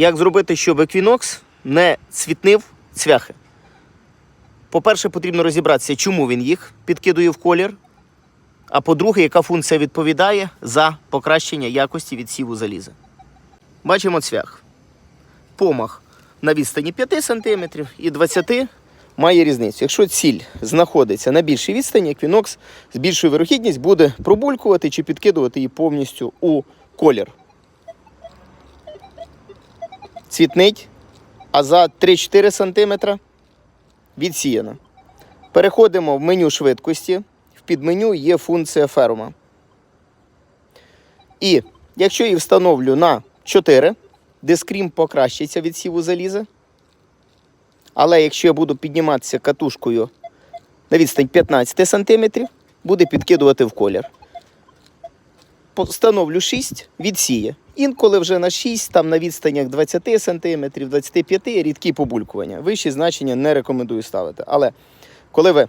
Як зробити, щоб еквінокс не цвітнив цвяхи? По-перше, потрібно розібратися, чому він їх підкидує в колір. А по-друге, яка функція відповідає за покращення якості відсіву заліза. Бачимо цвях. Помах на відстані 5 см і 20 см має різницю. Якщо ціль знаходиться на більшій відстані, еквінокс з більшою вирохідність буде пробулькувати чи підкидувати її повністю у колір. Цвітнить, а за 3-4 см відсіяно. Переходимо в меню швидкості. В підменю є функція ферма. І якщо її встановлю на 4, де скрім покращиться від сіву заліза. Але якщо я буду підніматися катушкою на відстань 15 см, буде підкидувати в колір. Встановлю 6, відсіє. Інколи вже на 6, там на відстанях 20 см, 25 рідкі побулькування. Вищі значення не рекомендую ставити. Але коли ви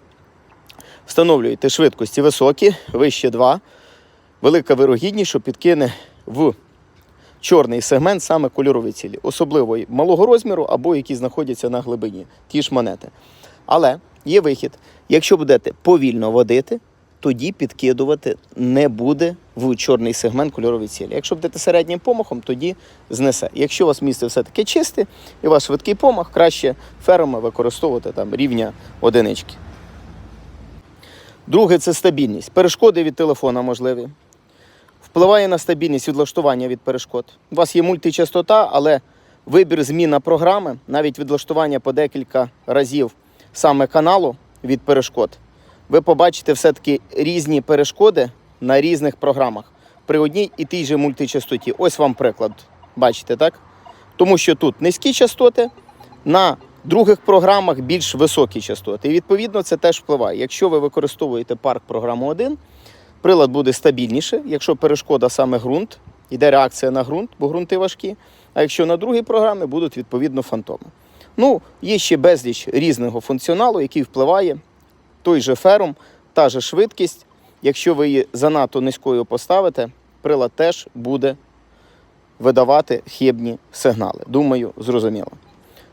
встановлюєте швидкості високі, вище 2, велика вирогідність, що підкине в чорний сегмент саме кольорові цілі, особливо малого розміру або які знаходяться на глибині, ті ж монети. Але є вихід. Якщо будете повільно водити, тоді підкидувати не буде в чорний сегмент кольорові цілі. Якщо будете середнім помахом, тоді знесе. Якщо у вас місце все-таки чисте і у вас швидкий помах, краще ферми використовувати там рівня одинички. Друге це стабільність. Перешкоди від телефона можливі. Впливає на стабільність відлаштування від перешкод. У вас є мультичастота, але вибір зміна програми, навіть відлаштування по декілька разів саме каналу від перешкод, ви побачите все-таки різні перешкоди на різних програмах при одній і тій же мультичастоті. Ось вам приклад. Бачите, так? Тому що тут низькі частоти, на других програмах більш високі частоти. І відповідно це теж впливає. Якщо ви використовуєте парк програму 1, прилад буде стабільніше, якщо перешкода саме ґрунт, йде реакція на ґрунт, бо ґрунти важкі. А якщо на другій програмі будуть відповідно фантоми. Ну, є ще безліч різного функціоналу, який впливає. Той же ферум, та же швидкість. Якщо ви її занадто низькою поставите, прилад теж буде видавати хибні сигнали. Думаю, зрозуміло.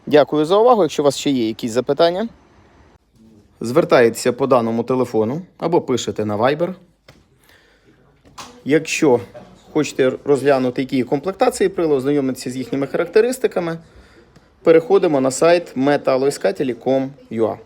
Дякую за увагу. Якщо у вас ще є якісь запитання, звертаєтеся по даному телефону або пишете на Viber. Якщо хочете розглянути, які комплектації приладу, ознайомитися з їхніми характеристиками, переходимо на сайт metaloiskateli.com.ua.